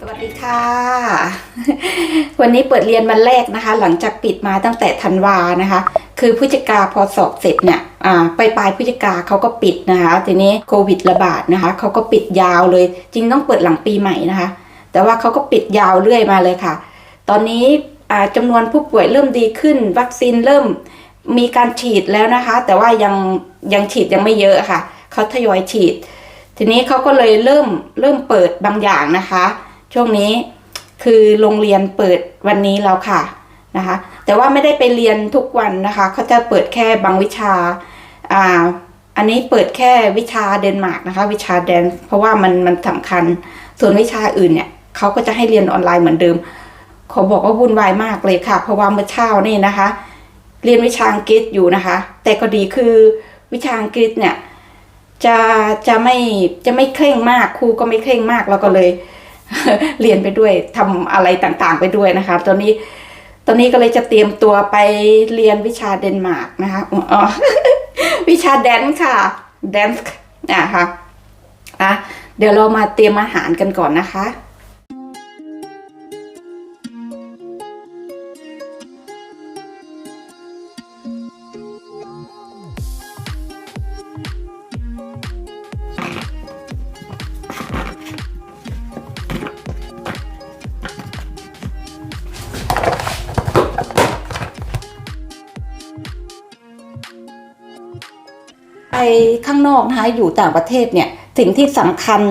สวัสดีค่ะ วันนี้เปิดเรียนวันแรกนะคะ หลังจากปิดมาตั้งแต่ธันวานะคะ คือพฤศจิกาพอสอบเสร็จเนี่ยอ่าปลายปลายพฤศจิกาเขาก็ปิดนะคะ ทีนี้โควิดระบาดนะคะเขาก็ปิดยาวเลย จริงต้องเปิดหลังปีใหม่นะคะ แต่ว่าเขาก็ปิดยาวเรื่อยมาเลยค่ะ ตอนนี้อ่าจำนวนผู้ป่วยเริ่มดีขึ้น วัคซีนเริ่มมีการฉีดแล้วนะคะ แต่ว่ายังยังฉีดยังไม่เยอะค่ะเขาทยอยฉีด ทีนี้เขาก็เลยเริ่มเริ่มเปิดบางอย่างนะคะ ช่วงนี้คือโรงเรียนเปิดวันนี้แล้วค่ะนะคะ แต่ว่าไม่ได้ไปเรียนทุกวันนะคะเขาจะเปิดแค่บางวิชาอ่าอันนี้เปิดแค่วิชาเดนมาร์กนะคะ วิชาแดนเพราะว่ามันมันสำคัญ ส่วนวิชาอื่นเนี่ยเขาก็จะให้เรียนออนไลน์เหมือนเดิมเขาบอกว่าวุ่นวายมากเลยค่ะ เพราะว่าเมื่อเช้านี่นะคะ เรียนวิชาอังกฤษอยู่นะคะ แต่ก็ดีคือวิชาอังกฤษเนี่ยจะจะไม่จะไม่เคร่งมากครูก็ไม่เคร่งมากเราก็เลย เรียนไปด้วยทำอะไรต่างๆไปด้วยนะคะ ตอนนี้ ตอนนี้ก็เลยจะเตรียมตัวไปเรียนวิชาเดนมาร์กนะคะวิชาแดนซ์ค่ะแดนซ์นะคะอะเดี๋ยวเรามาเตรียมอาหารกันก่อนนะคะ ข้างนอกนะคะอยู่ต่างประเทศเนี่ยสิ่งที่สำคัญ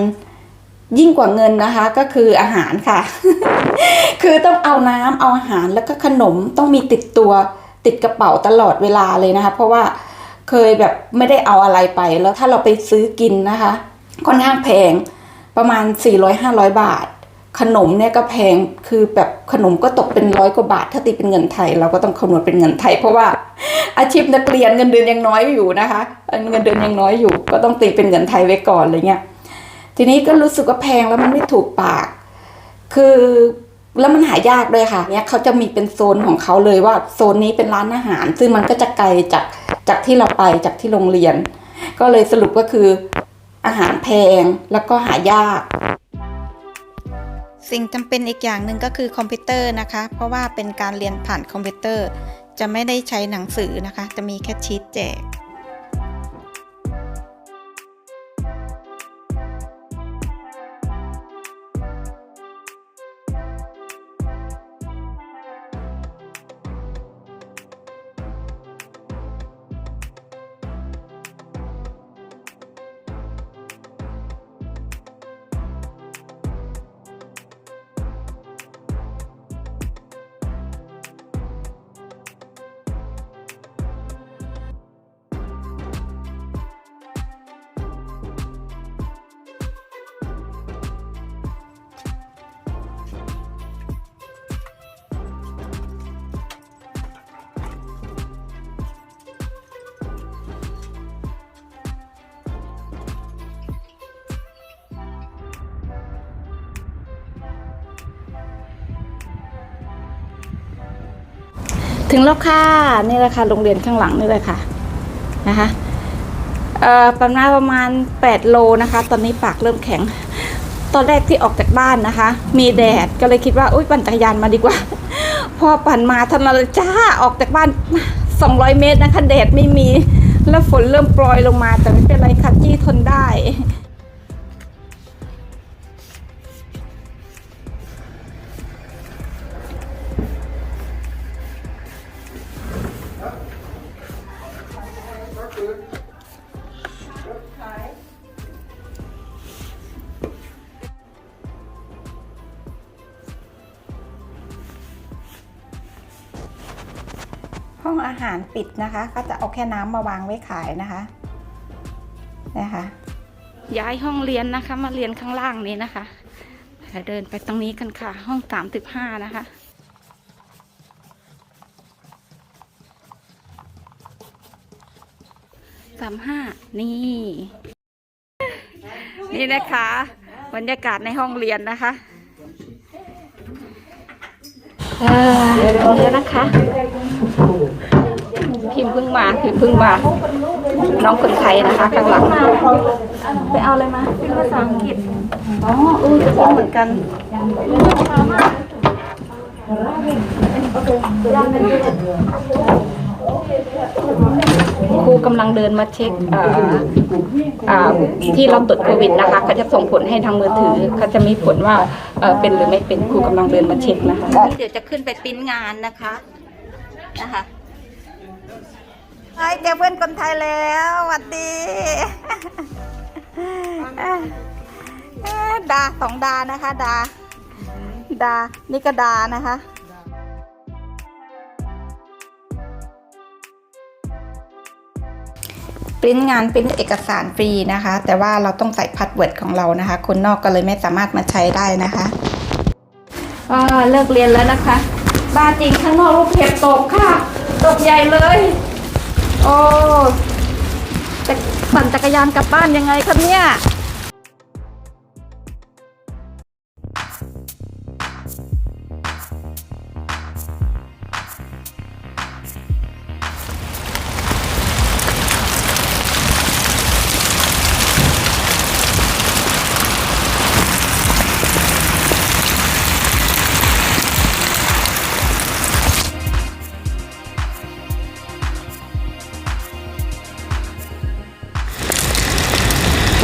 ยิ่งกว่าเงินนะคะก็คืออาหารค่ะ คือต้องเอาน้ำเอาอาหารแล้วก็ขนมต้องมีติดตัวติดกระเป๋าตลอดเวลาเลยนะคะ เพราะว่าเคยแบบไม่ได้เอาอะไรไปแล้วถ้าเราไปซื้อกินนะคะ ค่อนข้างแพงประมาณ 400-500 บาท ขนมเนี่ยก็แพงคือแบบขนมก็ตกเป็นร้อยกว่าบาท ถ้าตีเป็นเงินไทย เราก็ต้องคำนวณเป็นเงินไทย เพราะว่าอาชีพนักเรียนเงินเดือนยังน้อยอยู่นะคะเงินเดือนยังน้อยอยู่ ก็ต้องตีเป็นเงินไทยไว้ก่อนอะไรเงี้ยทีนี้ก็รู้สึกว่าแพงแล้วมันไม่ถูกปาก คือแล้วมันหายากด้วยค่ะเนี่ยเขาจะมีเป็นโซนของเขาเลยว่าโซนนี้เป็นร้านอาหาร ซึ่งมันก็จะไกลจากจากที่เราไปจากที่โรงเรียน ก็เลยสรุปก็คืออาหารแพงแล้วก็หายาก สิ่งจำเป็นอีกอย่างหนึ่งก็คือคอมพิวเตอร์นะคะ เพราะว่าเป็นการเรียนผ่านคอมพิวเตอร์ จะไม่ได้ใช้หนังสือนะคะ จะมีแค่ชีตแจก ถึงแล้วค่ะนี่แหละค่ะโรงเรียนข้างหลังนี่เลยค่ะนะคะเอ่อประมาณประมาณ 8 โลนะคะ ตอนนี้ปากเริ่มแข็ง ตอนแรกที่ออกจากบ้านนะคะ มีแดดก็เลยคิดว่าอุ้ยปั่นจักรยานมาดีกว่า พอปั่นมาทันมาจ้าออกจากบ้าน 200 เมตรนะคะแดดไม่มี แล้วฝนเริ่มโปรยลงมาแต่ไม่เป็นไรค่ะจี้ทนได้ ห้องอาหารปิดนะคะ ก็จะเอาแค่น้ำมาวางไว้ขายนะคะนะคะย้ายห้องเรียนนะคะ มาเรียนข้างล่างนี้นะคะเดี๋ยวเดินไปตรงนี้กันค่ะ ห้องสามสิบห้านะคะสามห้านี่ นี่นะคะ บรรยากาศในห้องเรียนนะคะเออเดี๋ยวนะคะ พิมพ์เพิ่งมาพิมพ์เพิ่งมา น้องคนไทยนะคะข้างหลังไปเอาอะไรมาเป็นภาษาอังกฤษอ๋อเออจะกินเหมือนกันครูกำลังเดินมาเช็คอ่าอ่าที่เราตรวจโควิดนะคะเขาจะส่งผลให้ทางมือถือเขาจะมีผลว่าเอ่อเป็นหรือไม่เป็นครูกำลังเดินมาเช็คนะคะเดี๋ยวจะขึ้นไปปริ้นงานนะคะนะคะ ไเจอเพื่อนคนไทยแล้วสวัสดีดาสองดานะคะ ดา ดา นี่ก็ดานะคะปริ้นงานปริ้นเอกสารฟรีนะคะ แต่ว่าเราต้องใส่พาสเวิร์ดของเรานะคะ คนนอกก็เลยไม่สามารถมาใช้ได้นะคะเลิกเรียนแล้วนะคะ บ้าจริงข้างนอกลูกเห็บตกค่ะ ตกใหญ่เลย โอ้จะปั่นจักรยานกลับบ้านยังไงครับเนี่ย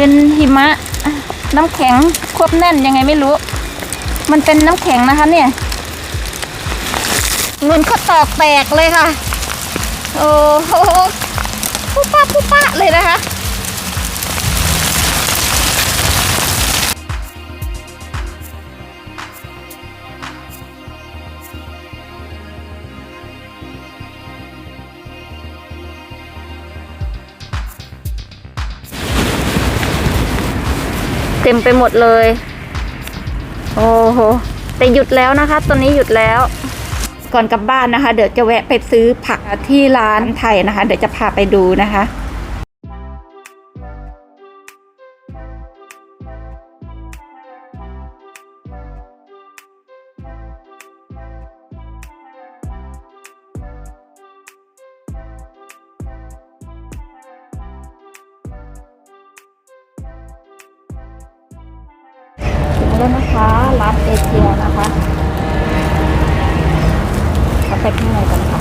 เป็นหิมะ น้ำแข็งควบแน่นยังไงไม่รู้ มันเป็นน้ำแข็งนะคะเนี่ยเงินก็ตอกแตกเลยค่ะ โอ้โหปุ๊ปะปุ๊ปะเลยนะคะ เต็มไปหมดเลย โอ้โห แต่หยุดแล้วนะคะ ตอนนี้หยุดแล้วก่อนกลับบ้านนะคะ เดี๋ยวจะแวะไปซื้อผักที่ร้านไทยนะคะ เดี๋ยวจะพาไปดูนะคะ แล้วนะคะร้านเอเชียนะคะเอาไปข้างในกันค่ะ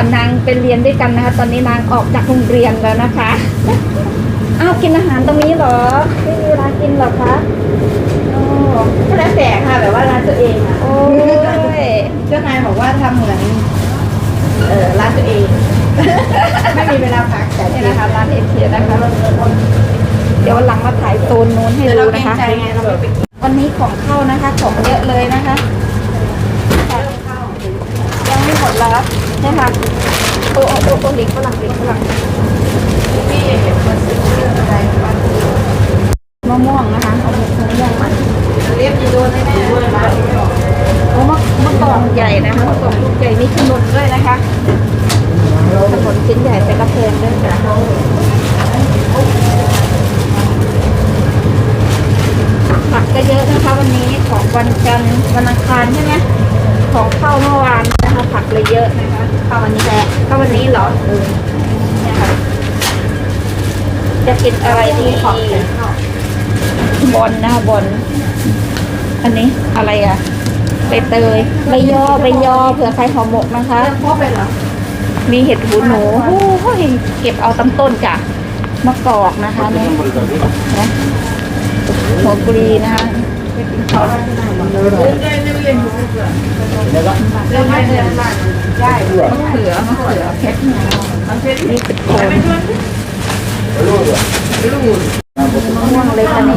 อก่อนนางเป็นเรียนด้วยกันนะคะ ตอนนี้นางออกจากโรงเรียนแล้วนะคะ อ้าวกินอาหารตรงนี้เหรอ ไม่มีเวลากินเหรอคะโอ้ก็แล้วแต่ค่ะแบบว่าร้านตัวเองอะโอ้ยเจ้านายบอกว่าทำเหมือนเออร้านตัวเอง ไม่มีเวลาพักแต่นี่นี่นะนะคะคะร้านเอเชียนะคะเดี๋ยววันหลังมาถ่ายโซนนู้นให้เดี๋ยวดูเราเกรนะงคะใจไงเราไม่ไปกินวันนี้ของเข้านะคะ ของเยอะเลยนะคะยังไม่หมดแล้ว นี่ค่ะโอ้โอ้โอ้โอ้ลิงฝรั่งลิงฝรั่งที่คนซื้ออะไรบ้างมะม่วงนะคะเอามะม่วงมันเรียบดีโดนแน่ๆร้านโอ้มะมะกอกใหญ่นะคะมะกอกลูกใหญ่มีขนุนด้วยนะคะขนุนชิ้นใหญ่เป็นกระเพงด้วยค่ะผักก็เยอะนะคะวันนี้ของวันจันทร์วันอังคารใช่ไหม เลยเยอะนะคะเข้าวันนี้แหละเข้าวันนี้เหรอเออเนี่ยค่ะจะกินอะไรดีบอลนะคะบอลอันนี้อะไรอะใบเตยใบยอใบยอเผื่อใครห่อหมกนะคะครบเลยเหรอมีเห็ดหูหนูโอ้ยเก็บเอาตำต้นจ้ะมะกอกนะคะนี่นะหัวปลีนะคะ เริ่มได้เรียนรู้เริ่มได้เรียนรู้ได้มะเขือมะเขือเพชรนี่เป็นโคนมะม่วงเลยอันนี้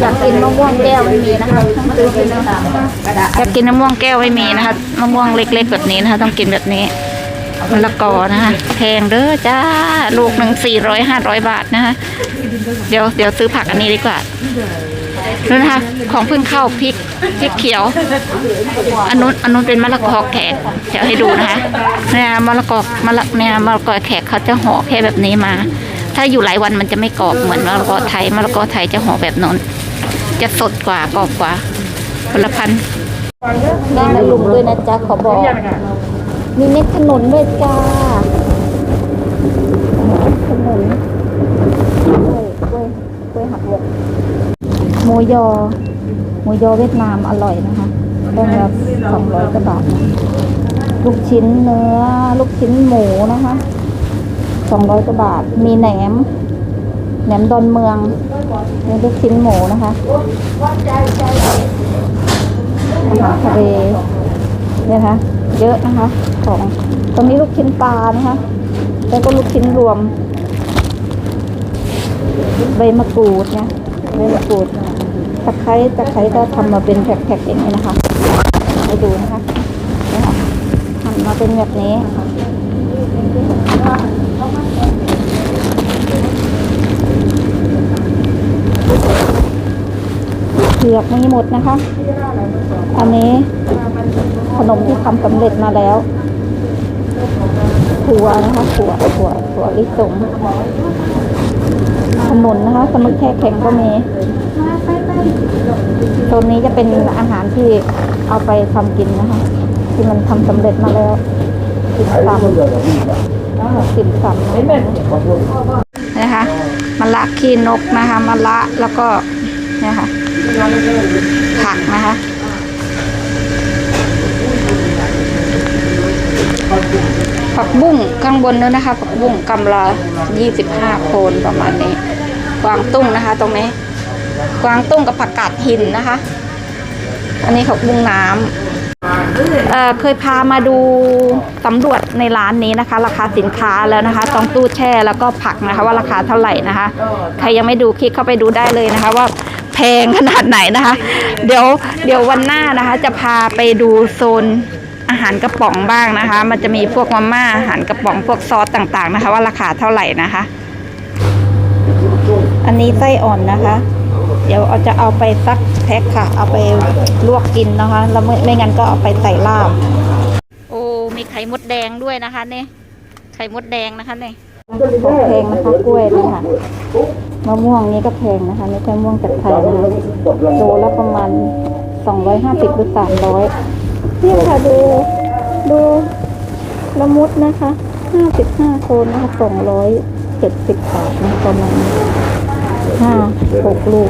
อยากกินมะม่วงแก้วไม่มีนะคะอยากกินมะม่วงแก้วไม่มีนะคะมะม่วงเล็กๆแบบนี้นะคะ ต้องกินแบบนี้ มะละกอนะคะแพงเด้อจ้า ลูกหนึ่งสี่ร้อยห้าร้อยบาทนะคะเดี๋ยวเดี๋ยวซื้อผักอันนี้ดีกว่านู่นะคะของเพิ่งเข้าพริกพริกเขียวอันนู้นอันนู้นเป็นมะละกอแขกเดี๋ยวให้ดูนะคะเนี่ยมะละกอมะละเนี่ยมะละกอแขกเขาจะห่อแค่แบบนี้มา ถ้าอยู่หลายวันมันจะไม่กรอบเหมือนมะละกอไทยมะละกอไทยจะห่อแบบนั้นจะสดกว่ากรอบกว่าผลพันธุ์ได้มาลุมด้วยนะจ๊ะขอบอก มีเม็ดขนุนด้วยจ้าขนุนกล้วยกล้วยกล้วยหักหมกหมูยอหมูยอเวียดนามอร่อยนะคะได้ละสองร้อยกว่าบาทลูกชิ้นเนื้อ ลูกชิ้นหมูนะคะสองร้อยกว่าบาท มีแหนม แหนมดอนเมืองมีลูกชิ้นหมูนะคะอาหารทะเล เนี่ยนะคะเยอะนะคะ ของตรงนี้ลูกชิ้นปลานะคะแล้วก็ลูกชิ้นรวม ใบมะกรูดเนี่ยใบมะกรูดตะไคร้ตะไคร้ก็ทำมาเป็นแพ็คๆอย่างนี้นะคะไปดูนะคะเนี่ค่ะหั่นมาเป็นแบบนี้เผือกมีหมดนะคะ อันนี้ ขนมที่ทำสำเร็จมาแล้วถั่วนะคะถั่วถั่วถั่วลิสงขนุนะคะสมุนแช่แข็งก็มีโซนนี้จะเป็นอาหารที่เอาไปทำกินนะคะ ที่มันทำสำเร็จมาแล้วติ่มซำติ่มซำนะคะมะละขี้นกนะคะมะละแล้วก็เนี่ยค่ะผักนะคะ ผักบุ้งข้างบนนู้นนะคะ ผักบุ้งกำละยี่สิบห้าโคนประมาณนี้ กวางตุ้งนะคะ ตรงนี้ กวางตุ้งกับผักกาดหินนะคะ อันนี้ผักบุ้งน้ำเเคยพามาดูสำรวจในร้านนี้นะคะ ราคาสินค้าแล้วนะคะตรงตู้แช่แล้วก็ผักนะคะ ว่าราคาเท่าไหร่นะคะ ใครยังไม่ดูคลิกเข้าไปดูได้เลยนะคะ ว่าแพงขนาดไหนนะคะ เดี๋ยวเดี๋ยววันหน้านะคะ จะพาไปดูโซน อาหารกระป๋องบ้างนะคะ มันจะมีพวกมาม่าอาหารกระป๋องพวกซอสต่างๆนะคะ ว่าราคาเท่าไหร่นะคะ อันนี้ไส้อ่อนนะคะ เดี๋ยวเอาจะเอาไปซักแพ็คค่ะ เอาไปลวกกินนะคะ แล้วไม่ไม่งั้นก็เอาไปใส่ลาบ โอ้ มีไข่มดแดงด้วยนะคะเนี่ยไข่มดแดงนะคะเนี่ยของแพงนะคะกล้วยนะคะมะม่วงนี้ก็แพงนะคะ ไม่ใช่ม่วงจากไทยนะคะโลละประมาณสองร้อยห้าสิบหรือสามร้อย นี่ค่ะดูดูละมุดนะคะห้าสิบห้าโคนนะคะสองร้อยเจ็ดสิบบาทนะประมาณห้าหกลูก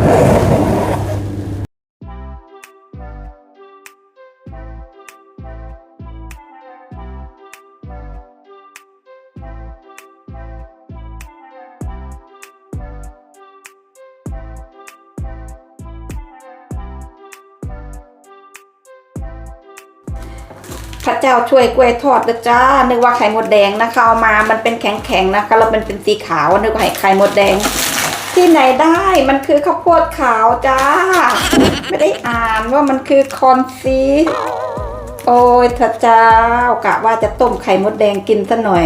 เราช่วยกล้วยทอดนะจ้า นึกว่าไข่มดแดงนะคะเอามา มันเป็นแข็งๆนะคะแล้วมันเป็นสีขาว นึกว่าไข่มดแดง ที่ไหนได้ มันคือข้าวโพดขาวจ้า ไม่ได้อ่านว่ามันคือคอนซีโอ้ยพระเจ้ากะว่าจะต้มไข่มดแดงกินซะหน่อย